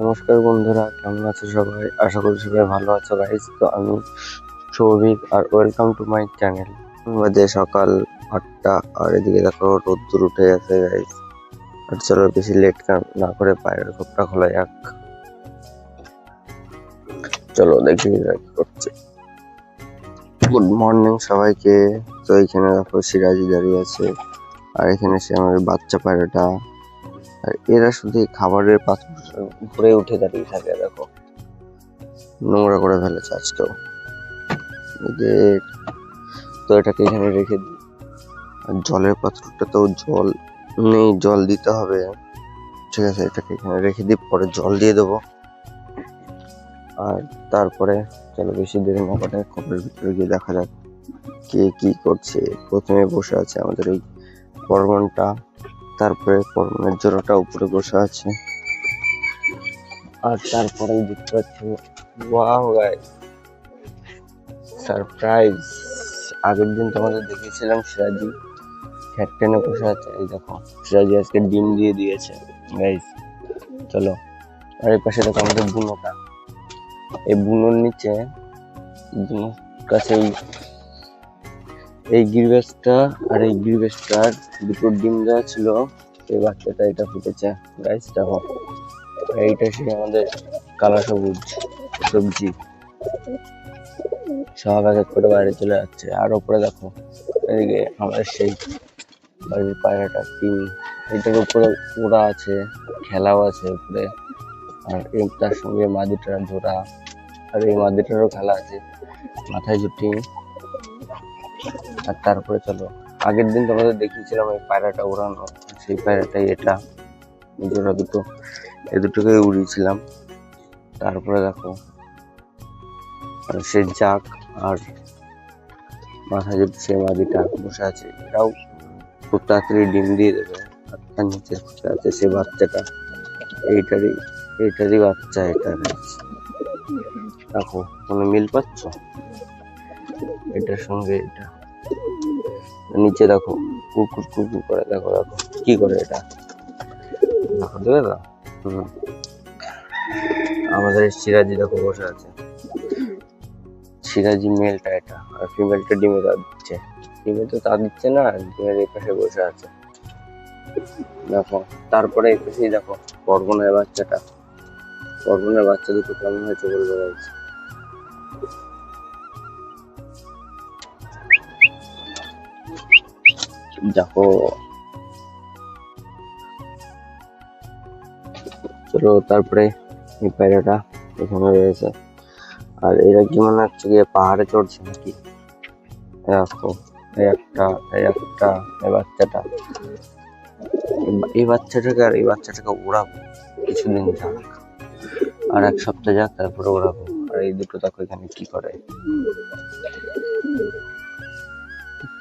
নমস্কার বন্ধুরা, কেমন আছো সবাই? আশা করি সবাই ভালো আছো গাইস তো আমি সৌভিক আর ওয়েলকাম টু মাই চ্যানেল বাজে সকাল আটটা, আর এদিকে দেখো রোদ্দুর উঠে গেছে গাইস আর চলো বেশি লেট না করে পায়ের খোপটা খোলা যাক। চলো দেখি কি করছে। গুড মর্নিং সবাইকে। তো এখানে দেখো সিরাজি দাঁড়িয়ে আছে। আর এখানে সে আমার বাচ্চা পায়রাটা। আর এরা শুধু খাবারের পাত্র উপরে উঠে দাঁড়িয়ে থাকে, দেখো। নোংরা করে ফেলেছে আজকেও। তো এটাকে এখানে রেখে দিই। আর জলের পাত্রটা তো জল নেই, জল দিতে হবে। ঠিক আছে, এটাকে এখানে রেখে দিই, পরে জল দিয়ে দেবো। আর তারপরে চলো বেশি দেরি না করে খবরের ভিতরে গিয়ে দেখা যাক কে কি করছে। প্রথমে বসে আছে আমাদের এই বর্মনটা। তারপরে কর্মনের জোড়াটা উপরে বসে আছে। আর তারপরে দেখতে পাচ্ছি, ওয়াও গাইস সারপ্রাইজ আগের দিন তোমাদের দেখিয়েছিলাম সিরাজি ক্যাপ্টেনে বসে আছে, এই দেখো, সিরাজি আজকে ডিম দিয়ে দিয়েছে গাইস চলো। আর এই পাশে দেখো আমাদের বুনোটা, এই বুনোর নিচে, বুনোর কাছে এই গিরবেসটা আর এই গিরবেসটার দুটো ডিম দেওয়া ছিল, এই বাচ্চাটা এটা ফুটেছে। গাইস দেখো, এইটা সে আমাদের কালা সবুজ সবজি। সব এক এক করে বাইরে চলে যাচ্ছে। আর ওপরে দেখো, এদিকে আমাদের সেই বাড়ির পায়রাটা টিম এটার উপরে ওড়া আছে, খেলাও আছে উপরে। আর তার সঙ্গে মাদিটার জোড়া। আর এই মাদিটারও খেলা আছে, মাথায় জুটি। আর তারপরে চলো। আগের দিন তোমাদের দেখিয়েছিলাম এই পায়রাটা উড়ানো, সেই পায়রাটাই এটা। জোড়া দুটো, এই দুটোকে উড়িয়েছিলাম। তারপরে দেখো সে জাক আর মাথায় যদি সে মাদিটা বসে আছে, এটাও খুব তাড়াতাড়ি ডিম দিয়ে দেবে। আর তার নিচে আছে সে বাচ্চাটা। এইটারই এইটারই বাচ্চা এটা দেখো, কোনো মিল পাচ্ছ? এটার সঙ্গে এটা। নিচে দেখো, কুকুর কুকুর করে, দেখো দেখো, কি করে এটা? দেখো আমাদের সিরাজি দেখো বসে আছে। সিরাজি মেলটা এটা, আর ফিমেলটা ডিমে তা দিচ্ছে। ডিমে তো তা দিচ্ছে না ডিমের এই পাশে বসে আছে। দেখো, তারপরে এই পাশেই দেখো বর্গনের বাচ্চাটা। বর্গনের বাচ্চা দুটো কেমন হয়েছে বলবে দেখো চলো তারপরে এই পায়রাটা এখানে রয়েছে। আর এরা কি মনে হচ্ছে গিয়ে পাহাড়ে চড়ছে নাকি? দেখো, এই একটা এই একটা, এই বাচ্চাটা। এই বাচ্চাটাকে আর এই বাচ্চাটাকে ওড়াবো কিছুদিন যাক। আর এক সপ্তাহ যাক, তারপরে ওড়াবো আর এই দুটো দেখো এখানে কি করে।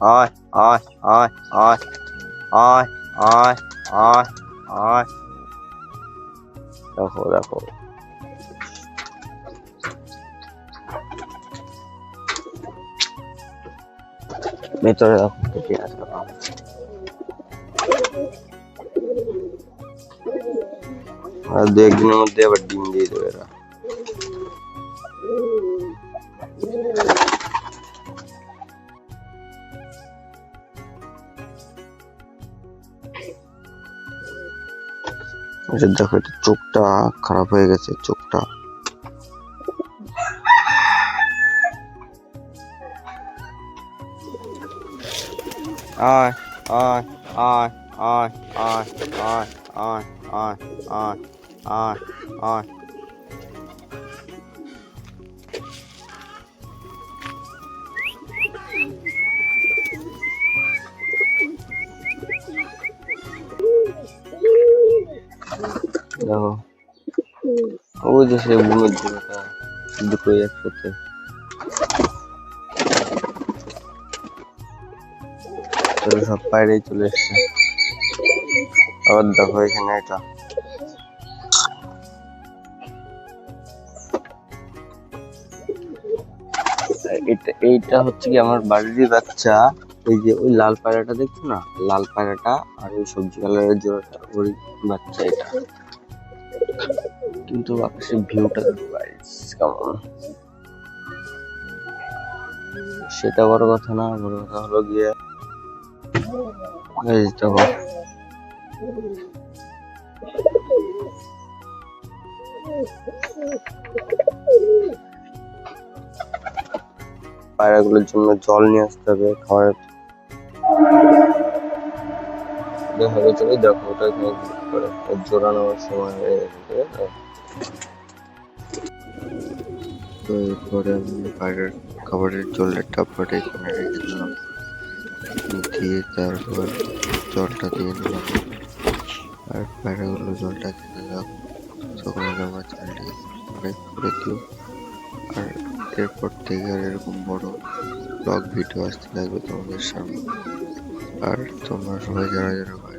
আয় আয় আয় আয় আয় আয় আয় আয় দেখো দেখো ভেতরে দেখো কি আছে আর দু একদিনের মধ্যে আবার ডিম দিয়ে দেবে এরা এটা দেখো এটা চোখটা খারাপ হয়ে গেছে চোখটা আয় আয় আয় আয় আয় আয় আয় আয় আয় আয় দেখো ওই যে সে বুমের জোড়াটা দুটোই একসাথে। সব বাইরেই চলে এসছে। আবার দেখো এখানে এটা। এটা, এইটা হচ্ছে কি আমার বাড়িরই বাচ্চা। এই যে ওই লাল পায়রাটা দেখছ না? লাল পায়রাটা আর ওই সবজি কালারের জোড়াটা ওই বাচ্চা এটা। কিন্তু আকাশের ভিউটা দেখো guys, কেমন সেটা বড় কথা না বড় কথা হলো গিয়ে guys, দেখো। পায়রাগুলোর জন্য জল নিয়ে আসতে হবে খাবারের দেখা গেছে দেখো ওটা এখানে সময় হয়ে এরপরে আমি পায়রার খাবারের জলের ডাব্বাটা এখানে রেখে দিলাম। দিয়ে তারপর জলটা দিয়ে নিলাম। আর পায়রাগুলো জলটা খেতে যাক তখন আমার করে দিও আর এরপর থেকে আর এরকম বড় ব্লগ ভিডিও আসতে থাকবে তোমাদের সামনে। আর তোমরা সবাই যারা যারা